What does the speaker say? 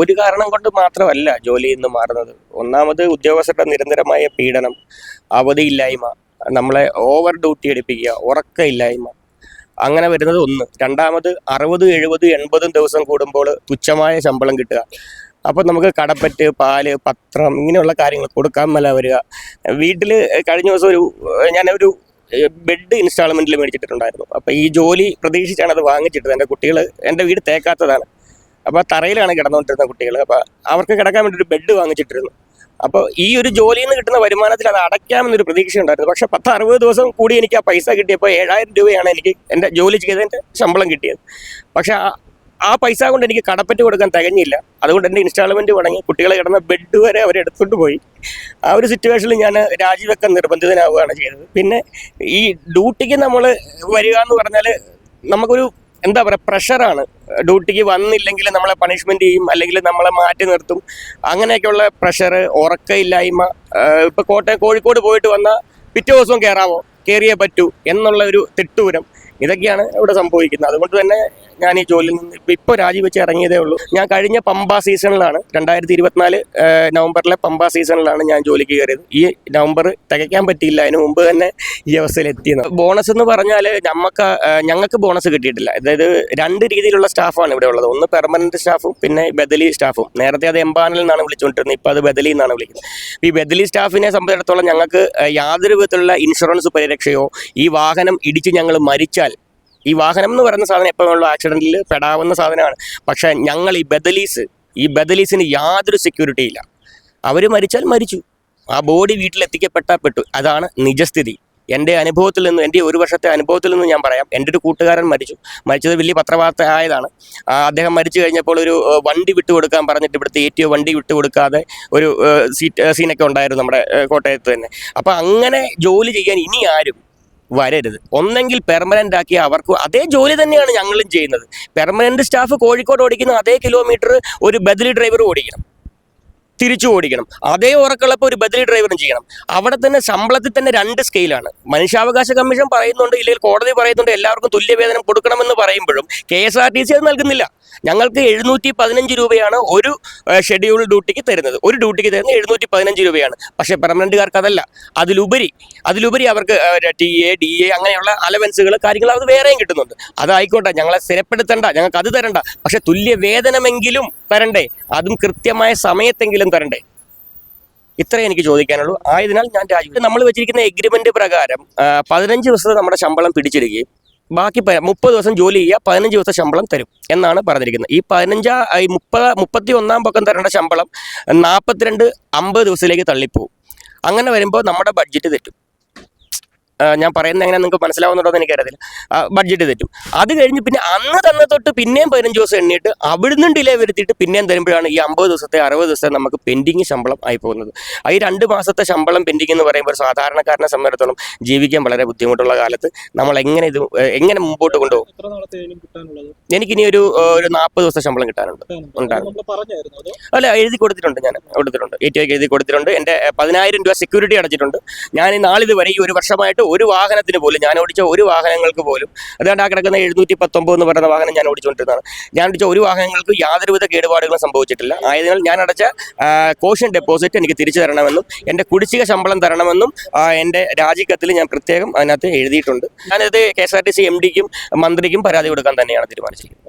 ഒരു കാരണം കൊണ്ട് മാത്രമല്ല ജോലിയിൽ നിന്ന് മാറുന്നത്. ഒന്നാമത് ഉദ്യോഗസ്ഥരുടെ നിരന്തരമായ പീഡനം അവധിയില്ലായ്മ നമ്മളെ ഓവർ ഡ്യൂട്ടി എടുപ്പിക്കുക ഉറക്കമില്ലായ്മ. അങ്ങനെ വരുന്നത് ഒന്ന്. രണ്ടാമത് അറുപത് എഴുപത് എൺപതും ദിവസം കൂടുമ്പോൾ തുച്ഛമായ ശമ്പളം കിട്ടുക. അപ്പോൾ നമുക്ക് കടപ്പറ്റ് പാൽ പത്രം ഇങ്ങനെയുള്ള കാര്യങ്ങൾ കൊടുക്കാൻ മേല വരിക. വീട്ടിൽ കഴിഞ്ഞ ദിവസം ഒരു ഞാനൊരു ബെഡ് ഇൻസ്റ്റാൾമെന്റിൽ മേടിച്ചിട്ടുണ്ടായിരുന്നു. അപ്പോൾ ഈ ജോലി പ്രതീക്ഷിച്ചാണ് അത് വാങ്ങിച്ചിട്ടത്. എന്റെ കുട്ടികൾ എന്റെ വീട് തേക്കാത്തതാണ്. അപ്പോൾ തറയിലാണ് കിടന്നുകൊണ്ടിരുന്ന കുട്ടികൾ. അപ്പോൾ അവർക്ക് കിടക്കാൻ വേണ്ടി ഒരു ബെഡ് വാങ്ങിച്ചിട്ടിരുന്നു. അപ്പോൾ ഈ ഒരു ജോലിയിൽ നിന്ന് കിട്ടുന്ന വരുമാനത്തിൽ അത് അടയ്ക്കാമെന്നൊരു പ്രതീക്ഷ ഉണ്ടായിരുന്നു. പക്ഷേ പത്ത് അറുപത് ദിവസം കൂടി എനിക്ക് ആ പൈസ കിട്ടിയപ്പോൾ ഏഴായിരം രൂപയാണ് എനിക്ക് എന്റെ ജോലി ചെയ്തതിന്റെ ശമ്പളം കിട്ടിയത്. പക്ഷെ ആ പൈസ കൊണ്ട് എനിക്ക് കടപ്പറ്റ് കൊടുക്കാൻ തികഞ്ഞില്ല. അതുകൊണ്ട് എന്റെ ഇൻസ്റ്റാൾമെന്റ് മുടങ്ങി കുട്ടികളെ കിടന്ന ബെഡ് വരെ അവർ എടുത്തുകൊണ്ട് പോയി. ആ ഒരു സിറ്റുവേഷനിൽ ഞാൻ രാജിവെക്കാൻ നിർബന്ധിതനാവുകയാണ് ചെയ്തത്. പിന്നെ ഈ ഡ്യൂട്ടിക്ക് നമ്മൾ വരിക എന്ന് പറഞ്ഞാൽ നമുക്കൊരു എന്താ പറയുക പ്രഷറാണ്. ഡ്യൂട്ടിക്ക് വന്നില്ലെങ്കിൽ നമ്മളെ പണിഷ്മെന്റ് ചെയ്യും അല്ലെങ്കിൽ നമ്മളെ മാറ്റി നിർത്തും. അങ്ങനെയൊക്കെയുള്ള പ്രഷർ ഉറക്കമില്ലായ്മ ഇപ്പൊ കോട്ടയം കോഴിക്കോട് പോയിട്ട് വന്ന പിറ്റേ ദിവസവും കയറാവോ കയറിയേ പറ്റൂ എന്നുള്ള ഒരു തിട്ടൂരം. ഇതൊക്കെയാണ് ഇവിടെ സംഭവിക്കുന്നത്. അതുകൊണ്ട് തന്നെ ഞാൻ ഈ ജോലിയിൽ നിന്ന് ഇപ്പൊ ഇപ്പോൾ രാജിവെച്ച് ഇറങ്ങിയതേ ഉള്ളൂ. ഞാൻ കഴിഞ്ഞ പമ്പ സീസണിലാണ് രണ്ടായിരത്തി ഇരുപത്തിനാല് നവംബറിലെ പമ്പ സീസണിലാണ് ഞാൻ ജോലിക്ക് കയറിയത്. ഈ നവംബർ തികയ്ക്കാൻ പറ്റിയില്ല. അതിന് മുമ്പ് തന്നെ ഈ അവസ്ഥയിൽ എത്തിയത് ബോണസ് എന്ന് പറഞ്ഞാൽ നമുക്ക് ഞങ്ങൾക്ക് ബോണസ് കിട്ടിയിട്ടില്ല. അതായത് രണ്ട് രീതിയിലുള്ള സ്റ്റാഫാണ് ഇവിടെ ഉള്ളത്. ഒന്ന് പെർമനന്റ് സ്റ്റാഫും പിന്നെ ബദലി സ്റ്റാഫും. നേരത്തെ അത് എംബാനിൽ നിന്നാണ് വിളിച്ചുകൊണ്ടിരുന്നത്. ഇപ്പോൾ അത് ബദലി എന്നാണ് വിളിക്കുന്നത്. ഈ ബദലി സ്റ്റാഫിനെ സംബന്ധിച്ചിടത്തോളം ഞങ്ങൾക്ക് യാതൊരു വിധത്തിലുള്ള ഇൻഷുറൻസ് പരിരക്ഷയോ ഈ വാഹനം ഇടിച്ച് ഞങ്ങൾ മരിച്ചാൽ ഈ വാഹനം എന്ന് പറയുന്ന സാധനം എപ്പോഴുള്ള ആക്സിഡന്റിൽ പെടാവുന്ന സാധനമാണ്. പക്ഷേ ഞങ്ങൾ ഈ ബദലീസ് ഈ ബദലീസിന് യാതൊരു സെക്യൂരിറ്റി ഇല്ല. അവർ മരിച്ചാൽ മരിച്ചു. ആ ബോഡി വീട്ടിൽ എത്തിക്കപ്പെട്ടാൽ പെട്ടു. അതാണ് നിജസ്ഥിതി. എന്റെ അനുഭവത്തിൽ നിന്നും എന്റെ ഒരു വർഷത്തെ അനുഭവത്തിൽ നിന്നും ഞാൻ പറയാം. എന്റെ ഒരു കൂട്ടുകാരൻ മരിച്ചു. മരിച്ചത് വലിയ പത്രവാർത്ത ആയതാണ്. അദ്ദേഹം മരിച്ചു കഴിഞ്ഞപ്പോൾ ഒരു വണ്ടി വിട്ടുകൊടുക്കാൻ പറഞ്ഞിട്ട് ഇവിടുത്തെ ഏറ്റവും വണ്ടി വിട്ടുകൊടുക്കാതെ ഒരു സീറ്റ് സീനൊക്കെ ഉണ്ടായിരുന്നു നമ്മുടെ കോട്ടയത്ത് തന്നെ. അപ്പോൾ അങ്ങനെ ജോലി ചെയ്യാൻ ഇനി ആരും വരരുത്. ഒന്നെങ്കിൽ പെർമനന്റ് ആക്കി അവർക്ക് അതേ ജോലി തന്നെയാണ് ഞങ്ങളും ചെയ്യുന്നത്. പെർമനന്റ് സ്റ്റാഫ് കോഴിക്കോട് ഓടിക്കുന്ന അതേ കിലോമീറ്റർ ഒരു ബദലി ഡ്രൈവർ ഓടിക്കണം. തിരിച്ചു ഓടിക്കണം. അതേ ഉറക്കുള്ളപ്പോൾ ഒരു ബദലി ഡ്രൈവറും ചെയ്യണം. അവിടെ തന്നെ ശമ്പളത്തിൽ തന്നെ രണ്ട് സ്കെയിലാണ് മനുഷ്യാവകാശ കമ്മീഷൻ പറയുന്നുണ്ട് ഇല്ലെങ്കിൽ കോടതി പറയുന്നുണ്ട് എല്ലാവർക്കും തുല്യവേതനം കൊടുക്കണമെന്ന് പറയുമ്പോഴും K S R T C അത് നൽകുന്നില്ല. ഞങ്ങൾക്ക് എഴുന്നൂറ്റി പതിനഞ്ച് രൂപയാണ് ഒരു ഷെഡ്യൂൾ ഡ്യൂട്ടിക്ക് തരുന്നത്. ഒരു ഡ്യൂട്ടിക്ക് തരുന്നത് എഴുന്നൂറ്റി പതിനഞ്ച് രൂപയാണ്. പക്ഷേ പെർമനന്റുകാർക്ക് അതല്ല. അതിലുപരി അതിലുപരി അവർക്ക് ടി എ ഡി എ അങ്ങനെയുള്ള അലവൻസുകൾ കാര്യങ്ങൾ അത് വേറെയും കിട്ടുന്നുണ്ട്. അതായിക്കോട്ടെ ഞങ്ങളെ സ്ഥിരപ്പെടുത്തണ്ട ഞങ്ങൾക്ക് അത് തരണ്ട. പക്ഷേ തുല്യ വേതനമെങ്കിലും തരണ്ടേ? അതും കൃത്യമായ സമയത്തെങ്കിലും തരണ്ടേ? ഇത്രേ എനിക്ക് ചോദിക്കാനുള്ളൂ. ആയതിനാൽ ഞാൻ രാജ്യത്ത് നമ്മൾ വെച്ചിരിക്കുന്ന എഗ്രിമെന്റ് പ്രകാരം പതിനഞ്ച് ദിവസത്തെ നമ്മുടെ ശമ്പളം പിടിച്ചെടുക്കുകയും ബാക്കി മുപ്പത് ദിവസം ജോലി ചെയ്യുക പതിനഞ്ച് ദിവസം ശമ്പളം തരും എന്നാണ് പറഞ്ഞിരിക്കുന്നത്. ഈ പതിനഞ്ചാ ഈ മുപ്പത് മുപ്പത്തി ഒന്നാം പക്കം തരേണ്ട ശമ്പളം നാൽപ്പത്തിരണ്ട് അമ്പത് ദിവസത്തിലേക്ക് തള്ളിപ്പോവും. അങ്ങനെ വരുമ്പോൾ നമ്മുടെ ബഡ്ജറ്റ് തെറ്റും. ഞാൻ പറയുന്നത് എങ്ങനെ നിങ്ങൾക്ക് മനസ്സിലാവുന്നുണ്ടോ എന്ന് എനിക്കറിയത്തില്ല. ബഡ്ജറ്റ് തെറ്റും. അത് കഴിഞ്ഞ് പിന്നെ അന്ന് തന്നെ തൊട്ട് പിന്നെയും പതിനഞ്ച് ദിവസം എണ്ണിയിട്ട് അവിടുന്ന് ഡിലേ വരുത്തിയിട്ട് പിന്നെയും തരുമ്പോഴാണ് ഈ അമ്പത് ദിവസത്തെ അറുപത് ദിവസത്തെ നമുക്ക് പെൻഡിങ് ശമ്പളം ആയി പോകുന്നത്. ആ ഈ രണ്ട് മാസത്തെ ശമ്പളം പെൻഡിങ് എന്ന് പറയുമ്പോൾ ഒരു സാധാരണക്കാരനെ സംബന്ധിച്ചിടത്തോളം ജീവിക്കാൻ വളരെ ബുദ്ധിമുട്ടുള്ള കാലത്ത് നമ്മൾ എങ്ങനെ ഇത് എങ്ങനെ മുമ്പോട്ട് കൊണ്ടുപോകും? എനിക്കിനി ഒരു ഒരു നാൽപ്പത് ദിവസം ശമ്പളം കിട്ടാനുണ്ട്. ഉണ്ടാകും. അല്ല എഴുതി കൊടുത്തിട്ടുണ്ട് ഞാൻ. കൊടുത്തിട്ടുണ്ട്. എ ടി എഴുതി കൊടുത്തിട്ടുണ്ട്. എന്റെ പതിനായിരം രൂപ സെക്യൂരിറ്റി അടച്ചിട്ടുണ്ട്. ഞാൻ ഈ നാളിത് വരെ ഈ ഒരു വർഷമായിട്ട് ഒരു വാഹനത്തിന് പോലും ഞാൻ ഓടിച്ച ഒരു വാഹനങ്ങൾക്ക് പോലും അതുകൊണ്ട് ആ കിടക്കുന്ന എഴുന്നൂറ്റി പത്തൊമ്പത് എന്ന് പറയുന്ന വാഹനം ഞാൻ ഓടിച്ചുകൊണ്ടിരുന്നതാണ്. ഞാൻ ഓടിച്ച ഒരു വാഹനങ്ങൾക്ക് യാതൊരുവിധ കേടുപാടുകളും സംഭവിച്ചിട്ടില്ല. ആയതിനാൽ ഞാൻ അടച്ച കോഷൻ ഡെപ്പോസിറ്റ് എനിക്ക് തിരിച്ചു തരണമെന്നും എന്റെ കുടിശ്ശിക ശമ്പളം തരണമെന്നും എന്റെ രാജിക്കത്തിൽ ഞാൻ പ്രത്യേകം അതിനകത്ത് എഴുതിയിട്ടുണ്ട്. ഞാനത് K S R T C M ഡിക്കും മന്ത്രിക്കും പരാതി കൊടുക്കാൻ തന്നെയാണ് തീരുമാനിച്ചിരിക്കുന്നത്.